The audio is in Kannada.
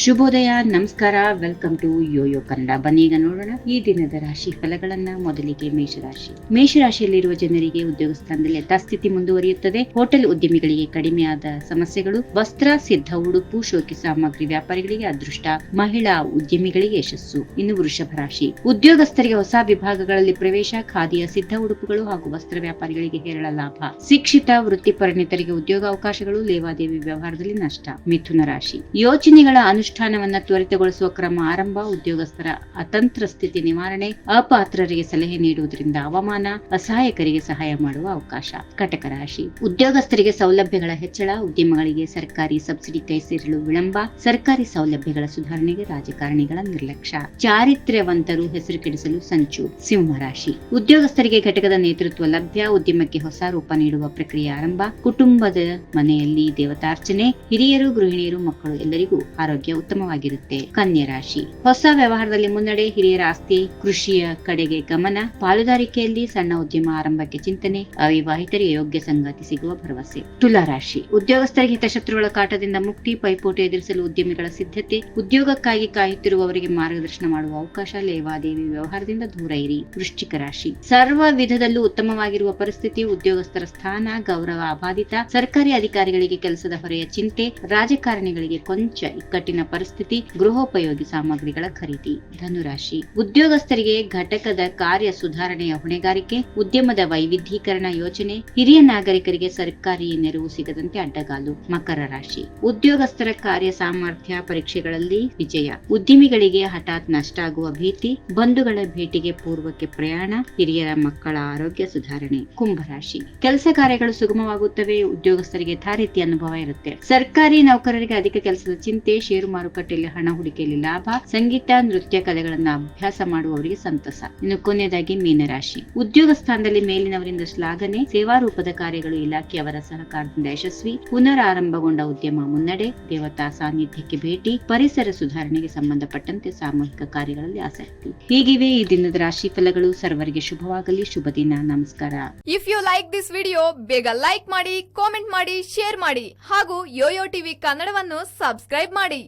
ಶುಭೋದಯ, ನಮಸ್ಕಾರ ವೆಲ್ಕಮ್ ಟು ಯೋಯೋ ಕನ್ನಡ ಬನ್ನಿ ಈಗ ನೋಡೋಣ ಈ ದಿನದ ರಾಶಿ ಫಲಗಳನ್ನ ಮೊದಲಿಗೆ ಮೇಷರಾಶಿ. ಮೇಷರಾಶಿಯಲ್ಲಿರುವ ಜನರಿಗೆ ಉದ್ಯೋಗ ಸ್ಥಾನದಲ್ಲಿ ಯಥಾಸ್ಥಿತಿ ಮುಂದುವರಿಯುತ್ತದೆ. ಹೋಟೆಲ್ ಉದ್ಯಮಿಗಳಿಗೆ ಕಡಿಮೆಯಾದ ಸಮಸ್ಯೆಗಳು, ವಸ್ತ್ರ, ಸಿದ್ಧ ಉಡುಪು, ಶೋಕಿ ಸಾಮಗ್ರಿ ವ್ಯಾಪಾರಿಗಳಿಗೆ ಅದೃಷ್ಟ, ಮಹಿಳಾ ಉದ್ಯಮಿಗಳಿಗೆ ಯಶಸ್ಸು. ಇನ್ನು ವೃಷಭ ರಾಶಿ. ಉದ್ಯೋಗಸ್ಥರಿಗೆ ಹೊಸ ವಿಭಾಗಗಳಲ್ಲಿ ಪ್ರವೇಶ, ಖಾದಿಯ ಸಿದ್ಧ ಉಡುಪುಗಳು ಹಾಗೂ ವಸ್ತ್ರ ವ್ಯಾಪಾರಿಗಳಿಗೆ ಹೇರಳ ಲಾಭ. ಶಿಕ್ಷಿತ ವೃತ್ತಿಪರಿಣಿತರಿಗೆ ಉದ್ಯೋಗಾವಕಾಶಗಳು, ಲೇವಾದೇವಿ ವ್ಯವಹಾರದಲ್ಲಿ ನಷ್ಟ. ಮಿಥುನ ರಾಶಿ. ಯೋಜನೆಗಳ ಅನುಷ್ಠಾನವನ್ನ ತ್ವರಿತಗೊಳಿಸುವ ಕ್ರಮ ಆರಂಭ, ಉದ್ಯೋಗಸ್ಥರ ಅತಂತ್ರ ಸ್ಥಿತಿ ನಿವಾರಣೆ, ಅಪಾತ್ರರಿಗೆ ಸಲಹೆ ನೀಡುವುದರಿಂದ ಅವಮಾನ ಅಸಹಾಯಕರಿಗೆ ಸಹಾಯ ಮಾಡುವ ಅವಕಾಶ. ಕಟಕ ರಾಶಿ. ಉದ್ಯೋಗಸ್ಥರಿಗೆ ಸೌಲಭ್ಯಗಳ ಹೆಚ್ಚಳ, ಉದ್ಯಮಗಳಿಗೆ ಸರ್ಕಾರಿ ಸಬ್ಸಿಡಿ ಕೈ ಸೇರಲು ವಿಳಂಬ, ಸರ್ಕಾರಿ ಸೌಲಭ್ಯಗಳ ಸುಧಾರಣೆಗೆ ರಾಜಕಾರಣಿಗಳ ನಿರ್ಲಕ್ಷ್ಯ. ಚಾರಿತ್ರ್ಯವಂತರು ಹೆಸರು ಕೆಡಿಸಲು ಸಂಚು. ಸಿಂಹರಾಶಿ ಉದ್ಯೋಗಸ್ಥರಿಗೆ ಘಟಕದ ನೇತೃತ್ವ ಲಭ್ಯ, ಉದ್ಯಮಕ್ಕೆ ಹೊಸ ರೂಪ ನೀಡುವ ಪ್ರಕ್ರಿಯೆ ಆರಂಭ. ಕುಟುಂಬದ ಮನೆಯಲ್ಲಿ ದೇವತಾರ್ಚನೆ. ಹಿರಿಯರು, ಗೃಹಿಣಿಯರು, ಮಕ್ಕಳು ಎಲ್ಲರಿಗೂ ಆರೋಗ್ಯ ಉತ್ತಮವಾಗಿರುತ್ತೆ. ಕನ್ಯಾ ರಾಶಿ. ಹೊಸ ವ್ಯವಹಾರದಲ್ಲಿ ಮುನ್ನಡೆ, ಹಿರಿಯರ ಆಸ್ತಿ, ಕೃಷಿಯ ಕಡೆಗೆ ಗಮನ, ಪಾಲುದಾರಿಕೆಯಲ್ಲಿ ಸಣ್ಣ ಉದ್ಯಮ ಆರಂಭಕ್ಕೆ ಚಿಂತನೆ, ಅವಿವಾಹಿತರಿಗೆ ಯೋಗ್ಯ ಸಂಗಾತಿ ಸಿಗುವ ಭರವಸೆ. ತುಲಾ ರಾಶಿ. ಉದ್ಯೋಗಸ್ಥರಿಗೆ ಹಿತಶತ್ರುಗಳ ಕಾಟದಿಂದ ಮುಕ್ತಿ, ಪೈಪೋಟಿ ಎದುರಿಸಲು ಉದ್ಯಮಿಗಳ ಸಿದ್ಧತೆ, ಉದ್ಯೋಗಕ್ಕಾಗಿ ಕಾಯುತ್ತಿರುವವರಿಗೆ ಮಾರ್ಗದರ್ಶನ ಮಾಡುವ ಅವಕಾಶ, ಲೇವಾದೇವಿ ವ್ಯವಹಾರದಿಂದ ದೂರ ಇರಿ. ವೃಶ್ಚಿಕ ರಾಶಿ. ಸರ್ವ ವಿಧದಲ್ಲೂ ಉತ್ತಮವಾಗಿರುವ ಪರಿಸ್ಥಿತಿ, ಉದ್ಯೋಗಸ್ಥರ ಸ್ಥಾನ, ಗೌರವ ಅಬಾಧಿತ, ಸರ್ಕಾರಿ ಅಧಿಕಾರಿಗಳಿಗೆ ಕೆಲಸದ ಹೊರೆಯ ಚಿಂತೆ, ರಾಜಕಾರಣಿಗಳಿಗೆ ಕೊಂಚ ಇಕ್ಕಟ್ಟಿನ ಪರಿಸ್ಥಿತಿ ಗೃಹೋಪಯೋಗಿ ಸಾಮಗ್ರಿಗಳ ಖರೀದಿ, ಧನುರಾಶಿ. ಉದ್ಯೋಗಸ್ಥರಿಗೆ ಘಟಕದ ಕಾರ್ಯ ಸುಧಾರಣೆಯ ಹೊಣೆಗಾರಿಕೆ, ಉದ್ಯಮದ ವೈವಿಧ್ಯೀಕರಣ ಯೋಜನೆ, ಹಿರಿಯ ನಾಗರಿಕರಿಗೆ ಸರ್ಕಾರಿ ನೆರವು ಸಿಗದಂತೆ ಅಡ್ಡಗಾಲು, ಮಕರ ರಾಶಿ. ಉದ್ಯೋಗಸ್ಥರ ಕಾರ್ಯ ಸಾಮರ್ಥ್ಯ ಪರೀಕ್ಷೆಗಳಲ್ಲಿ ವಿಜಯ. ಉದ್ಯಮಿಗಳಿಗೆ ಹಠಾತ್ ನಷ್ಟ ಆಗುವ ಭೀತಿ, ಬಂಧುಗಳ ಭೇಟಿಗೆ ಪೂರ್ವಕ್ಕೆ ಪ್ರಯಾಣ, ಹಿರಿಯರ ಮಕ್ಕಳ ಆರೋಗ್ಯ ಸುಧಾರಣೆ ಕುಂಭರಾಶಿ ಕೆಲಸ ಕಾರ್ಯಗಳು ಸುಗಮವಾಗುತ್ತವೆ, ಉದ್ಯೋಗಸ್ಥರಿಗೆ ಧಾರಿತಿ ಅನುಭವ ಇರುತ್ತೆ. ಸರ್ಕಾರಿ ನೌಕರರಿಗೆ ಅಧಿಕ ಕೆಲಸದ ಚಿಂತೆ, ಷೇರು ಮಾರುಕಟ್ಟೆಯಲ್ಲಿ ಹಣ ಹೂಡಿಕೆಯಲ್ಲಿ ಲಾಭ, ಸಂಗೀತ, ನೃತ್ಯ ಕಲೆಗಳನ್ನ ಅಭ್ಯಾಸ ಮಾಡುವವರಿಗೆ ಸಂತಸ. ಇನ್ನು ಕೊನೆಯದಾಗಿ ಮೀನರಾಶಿ. ಉದ್ಯೋಗ ಸ್ಥಾನದಲ್ಲಿ ಮೇಲಿನವರಿಂದ ಶ್ಲಾಘನೆ, ಸೇವಾ ರೂಪದ ಕಾರ್ಯಗಳು ಇಲಾಖೆಯವರ ಸಹಕಾರದಿಂದ ಯಶಸ್ವಿ ಪುನರ್ ಆರಂಭಗೊಂಡ ಉದ್ಯಮ ಮುನ್ನಡೆ, ದೇವತಾ ಸಾನ್ನಿಧ್ಯಕ್ಕೆ ಭೇಟಿ, ಪರಿಸರ ಸುಧಾರಣೆಗೆ ಸಂಬಂಧಪಟ್ಟಂತೆ ಸಾಮೂಹಿಕ ಕಾರ್ಯಗಳಲ್ಲಿ ಆಸಕ್ತಿ. ಹೀಗಿವೆ ಈ ದಿನದ ರಾಶಿ ಫಲಗಳು. ಸರ್ವರಿಗೆ ಶುಭವಾಗಲಿ. ಶುಭ ದಿನ. ನಮಸ್ಕಾರ. If you like this video ಬೇಗ ಲೈಕ್ ಮಾಡಿ ಕಾಮೆಂಟ್ ಮಾಡಿ ಶೇರ್ ಮಾಡಿ ಹಾಗೂ ಯೋಯೋ ಟಿವಿ ಕನ್ನಡವನ್ನು ಸಬ್ಸ್ಕ್ರೈಬ್ ಮಾಡಿ.